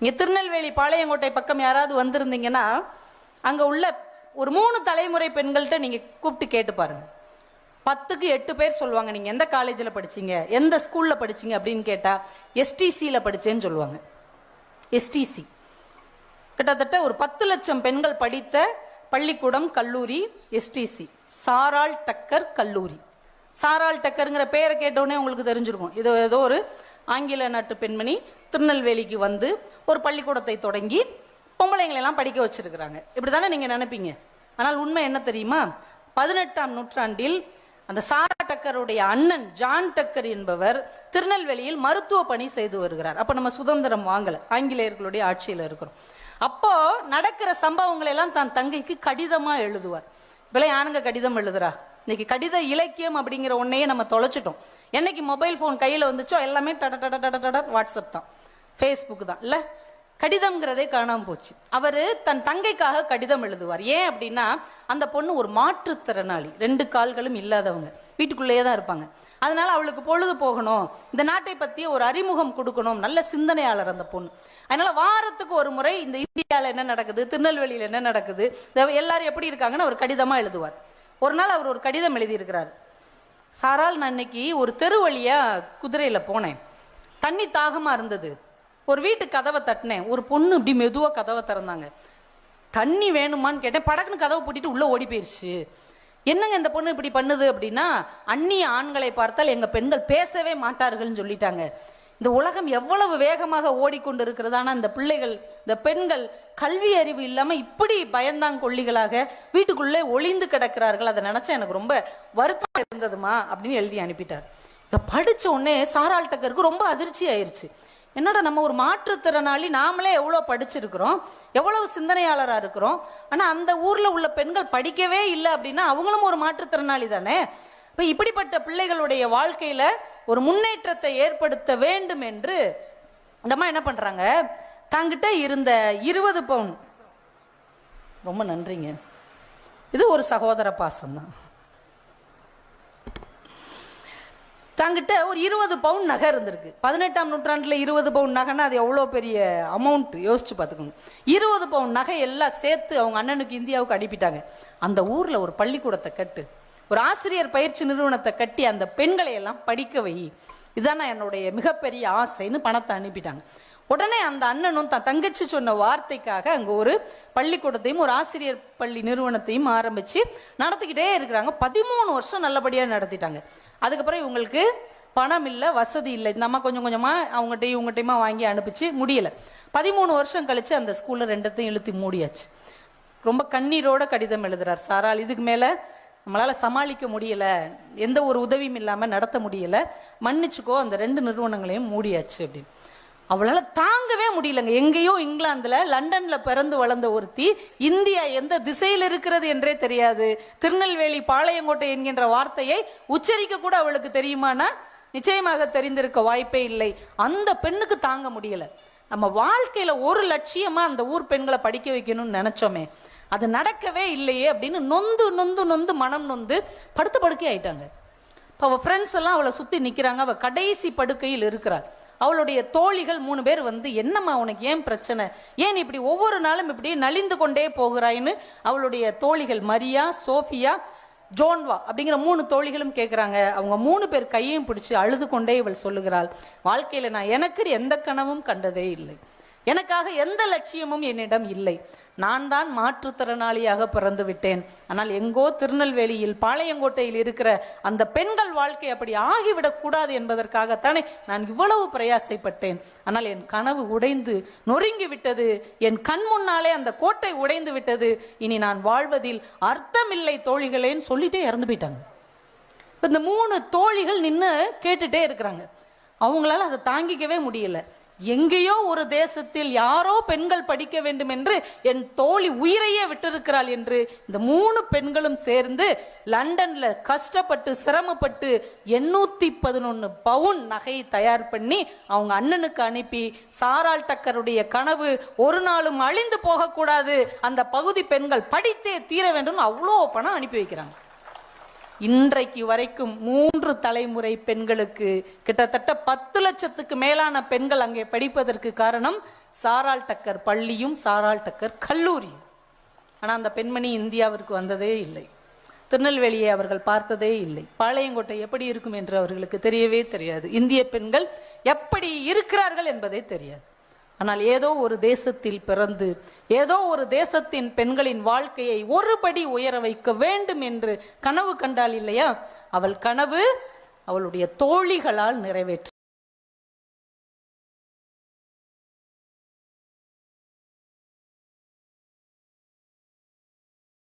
இங்கே திருநெல்வேலி பாளையங்கோட்டை பக்கம் யாராவது வந்திருந்தீங்கன்னா அங்கே உள்ள ஒரு மூணு தலைமுறை பெண்கள்கிட்ட நீங்கள் கூப்பிட்டு கேட்டு பாருங்கள் பத்துக்கு எட்டு பேர் சொல்லுவாங்க நீங்கள் எந்த காலேஜில் படிச்சீங்க? எந்த ஸ்கூலில் படிச்சீங்க? அப்படின்னு கேட்டால் எஸ்டிசியில் படித்தேன்னு சொல்லுவாங்க. எஸ்டிசி கிட்டத்தட்ட ஒரு பத்து லட்சம் பெண்கள் படித்த பள்ளிக்கூடம் கல்லூரி எஸ்டிசி சாரால் டக்கர் கல்லூரி. சாரால் டக்கருங்கிற பேரை கேட்டவுடனே உங்களுக்கு தெரிஞ்சிருக்கும். இது ஏதோ ஒரு ஆங்கில நாட்டு பெண்மணி திருநெல்வேலிக்கு வந்து ஒரு பள்ளிக்கூடத்தை தொடங்கி பொம்பளைங்களை எல்லாம் படிக்க வச்சிருக்கிறாங்க. இப்படி தானே நீங்கள் நினைப்பீங்க? ஆனால் உண்மை என்ன தெரியுமா? பதினெட்டாம் நூற்றாண்டில் அந்த சாரா டக்கருடைய அண்ணன் ஜான் டக்கர் என்பவர் திருநெல்வேலியில் மருத்துவ பணி செய்து வருகிறார். அப்போ நம்ம சுதந்திரம் வாங்கலை. ஆங்கிலேயர்களுடைய ஆட்சியில் இருக்கிறோம். அப்போ நடக்கிற சம்பவங்களை எல்லாம் தான் தங்கைக்கு கடிதமாக எழுதுவார். இப்பெல்லாம் யானுங்க கடிதம் எழுதுறா? இன்னைக்கு கடித இலக்கியம் அப்படிங்கிற ஒன்னையே நம்ம தொலைச்சிட்டோம். என்னைக்கு மொபைல் ஃபோன் கையில் வந்துச்சோ எல்லாமே டட டட டட டட வாட்ஸ்அப் தான். ஃபேஸ்புக் தான். இல்லை கடிதம்ங்கிறதே காணாமல் போச்சு. அவர் தன் தங்கைக்காக கடிதம் எழுதுவார். ஏன் அப்படின்னா அந்த பொண்ணு ஒரு மாற்றுத்திறனாளி. ரெண்டு கால்களும் இல்லாதவங்க. வீட்டுக்குள்ளேயே தான் இருப்பாங்க. அதனால அவளுக்கு பொழுது போகணும். இந்த நாட்டை பற்றி ஒரு அறிமுகம் கொடுக்கணும். நல்ல சிந்தனையாளர் அந்த பொண்ணு. அதனால வாரத்துக்கு ஒரு முறை இந்த இந்தியாவில் என்ன நடக்குது திருநெல்வேலியில் என்ன நடக்குது எல்லாரும் எப்படி இருக்காங்கன்னு அவர் கடிதமாக எழுதுவார். ஒரு நாள் அவர் ஒரு கடிதம் எழுதியிருக்கிறார். சாரால் நான் இன்னைக்கு ஒரு தெரு வழியாக குதிரையில் போனேன். தண்ணி தாகமாக இருந்தது. ஒரு வீட்டு கதவை தட்டினேன். ஒரு பொண்ணு இப்படி மெதுவாக கதவை திறந்தாங்க. தண்ணி வேணுமான்னு கேட்டேன். படக்குன்னு கதவை பூட்டிட்டு உள்ளே ஓடி போயிடுச்சு என்னங்க இந்த பொண்ணு இப்படி பண்ணுது அப்படின்னா அந்நிய ஆண்களை பார்த்தால் எங்கள் பெண்கள் பேசவே மாட்டார்கள்னு சொல்லிட்டாங்க. இந்த உலகம் எவ்வளவு வேகமாக ஓடிக்கொண்டு இருக்கிறதான இந்த பிள்ளைகள் இந்த பெண்கள் கல்வி அறிவு இல்லாமல் இப்படி பயந்தாங்கொல்லிகளாக வீட்டுக்குள்ளே ஒளிந்து கிடக்கிறார்கள். அதை நினச்சா எனக்கு ரொம்ப வருத்தம் இருந்ததுமா அப்படின்னு எழுதி அனுப்பிட்டார். இதை படிச்ச உடனே சாரால் டக்கருக்கு ரொம்ப அதிர்ச்சி ஆயிருச்சு. என்னடா நம்ம ஒரு மாற்றுத்திறனாளி நாமளே எவ்வளோ படிச்சிருக்கிறோம் எவ்வளவு சிந்தனையாளராக இருக்கிறோம் ஆனால் அந்த ஊரில் உள்ள பெண்கள் படிக்கவே இல்லை அப்படின்னா அவங்களும் ஒரு மாற்றுத்திறனாளி தானே? இப்போ இப்படிப்பட்ட பிள்ளைகளுடைய வாழ்க்கையில் ஒரு முன்னேற்றத்தை ஏற்படுத்த வேண்டும் என்று இந்த என்ன பண்ணுறாங்க தங்கிட்ட இருந்த இருபது பவுன். ரொம்ப நன்றிங்க. இது ஒரு சகோதர பாசம் தான் தங்கிட்ட ஒரு இருபது பவுன் நகை இருந்திருக்கு. பதினெட்டாம் நூற்றாண்டில் இருபது பவுன் நகைன்னா அது எவ்வளோ பெரிய அமௌண்ட் யோசிச்சு பார்த்துக்கோங்க இருபது பவுன் நகை எல்லாம் சேர்த்து அவங்க அண்ணனுக்கு இந்தியாவுக்கு அனுப்பிட்டாங்க. அந்த ஊரில் ஒரு பள்ளிக்கூடத்தை கட்டு. ஒரு ஆசிரியர் பயிற்சி நிறுவனத்தை கட்டி அந்த பெண்களை எல்லாம் படிக்க வை. இதான என்னுடைய மிகப்பெரிய ஆசைன்னு பணத்தை அனுப்பிட்டாங்க. உடனே அந்த அண்ணனும் தன் தங்கச்சி சொன்ன வார்த்தைக்காக அங்கே ஒரு பள்ளிக்கூடத்தையும் ஒரு ஆசிரியர் பள்ளி நிறுவனத்தையும் ஆரம்பித்து நடத்திக்கிட்டே இருக்கிறாங்க. பதிமூணு வருஷம் நல்லபடியாக நடத்திட்டாங்க. அதுக்கப்புறம் இவங்களுக்கு பணம் இல்லை வசதி இல்லை. இந்த அம்மா கொஞ்சம் கொஞ்சமாக அவங்ககிட்டயும் இவங்ககிட்டயுமா வாங்கி அனுப்பிச்சு முடியலை. பதிமூணு வருஷம் கழித்து அந்த ஸ்கூலில் ரெண்டத்தையும் இழுத்து மூடியாச்சு. ரொம்ப கண்ணீரோட கடிதம் எழுதுறார். சாரால் இதுக்கு மேலே நம்மளால் சமாளிக்க முடியலை. எந்த ஒரு உதவியும் இல்லாமல் நடத்த முடியலை. மன்னிச்சுக்கோ அந்த ரெண்டு நிறுவனங்களையும் மூடியாச்சு அப்படின்னு. அவளால் தாங்கவே முடியலங்க. எங்கேயோ இங்கிலாந்தில் லண்டனில் பிறந்து வளர்ந்த ஒருத்தி இந்தியா எந்த திசையில் இருக்கிறது என்றே தெரியாது. திருநெல்வேலி பாளையங்கோட்டை என்கின்ற வார்த்தையை உச்சரிக்க கூட அவளுக்கு தெரியுமானா? நிச்சயமாக தெரிந்திருக்க வாய்ப்பே இல்லை. அந்த பெண்ணுக்கு தாங்க முடியலை. நம்ம வாழ்க்கையில் ஒரு லட்சியமாக அந்த ஊர் பெண்களை படிக்க வைக்கணும்னு நினச்சோமே. அது நடக்கவே இல்லையே அப்படின்னு நொந்து நொந்து நொந்து மனம் நொந்து படுத்து படுக்கை ஆயிட்டாங்க இப்போ அவள் ஃப்ரெண்ட்ஸ் எல்லாம் அவளை சுற்றி நிற்கிறாங்க அவள் கடைசி படுக்கையில் இருக்கிறாள். அவளுடைய தோழிகள் மூணு பேர் வந்து என்னம்மா உனக்கு ஏன் பிரச்சனை? ஏன் இப்படி ஒவ்வொரு நாளும் இப்படி நலிந்து கொண்டே போகிறாயின்னு? அவளுடைய தோழிகள் மரியா சோஃபியா ஜோன்வா அப்படிங்கிற மூணு தோழிகளும் கேட்குறாங்க அவங்க மூணு பேர் கையையும் பிடிச்சி அழுது கொண்டே இவள் சொல்லுகிறாள் வாழ்க்கையில் நான் எனக்கு எந்த கனவும் கண்டதே இல்லை. எனக்காக எந்த லட்சியமும் என்னிடம் இல்லை. நான் தான் மாற்றுத்திறனாளியாக பிறந்து விட்டேன். ஆனால் எங்கோ திருநெல்வேலியில் பாளையங்கோட்டையில் இருக்கிற அந்த பெண்கள் வாழ்க்கை அப்படி ஆகிவிடக்கூடாது என்பதற்காகத்தானே நான் இவ்வளவு பிரயாசைப்பட்டேன். ஆனால் என் கனவு உடைந்து நொறுங்கி விட்டது. என் கண் முன்னாலே அந்த கோட்டை உடைந்து விட்டது. இனி நான் வாழ்வதில் அர்த்தமில்லை தோழிகளேன்னு சொல்லிட்டே இறந்து போயிட்டாங்க. இந்த மூணு தோழிகள் நின்று கேட்டுட்டே இருக்கிறாங்க. அவங்களால அதை தாங்கிக்கவே முடியல. எங்கேயோ ஒரு தேசத்தில் யாரோ பெண்கள் படிக்க வேண்டும் என்று என் தோழி உயிரையே விட்டிருக்கிறாள் என்று இந்த மூணு பெண்களும் சேர்ந்து லண்டன்ல கஷ்டப்பட்டு சிரமப்பட்டு எண்ணூத்தி பதினொன்னு பவுன் நகையை தயார் பண்ணி அவங்க அண்ணனுக்கு அனுப்பி சாரால் டக்கருடைய கனவு ஒரு நாளும் அழிந்து போகக்கூடாது. அந்த பகுதி பெண்கள் படித்தே தீர வேண்டும். அவ்வளோ பணம் அனுப்பி வைக்கிறாங்க. இன்றைக்கு வரைக்கும் மூன்று தலைமுறை பெண்களுக்கு கிட்டத்தட்ட பத்து லட்சத்துக்கு மேலான பெண்கள் அங்கே படிப்பதற்கு காரணம் சாரால் டக்கர் பள்ளியும் சாரால் டக்கர் கல்லூரியும். ஆனால் அந்த பெண்மணி இந்தியாவிற்கு வந்ததே இல்லை. திருநெல்வேலியை அவர்கள் பார்த்ததே இல்லை. பாளையங்கோட்டை எப்படி இருக்கும் என்று அவர்களுக்கு தெரியவே தெரியாது. இந்திய பெண்கள் எப்படி இருக்கிறார்கள் என்பதே தெரியாது. ஆனால் ஏதோ ஒரு தேசத்தில் பிறந்து ஏதோ ஒரு தேசத்தின் பெண்களின் வாழ்க்கையை ஒருபடி உயர வைக்க வேண்டும் என்று கனவு கண்டாள் இல்லையா? அவள் கனவு அவளுடைய தோழிகளால் நிறைவேற்ற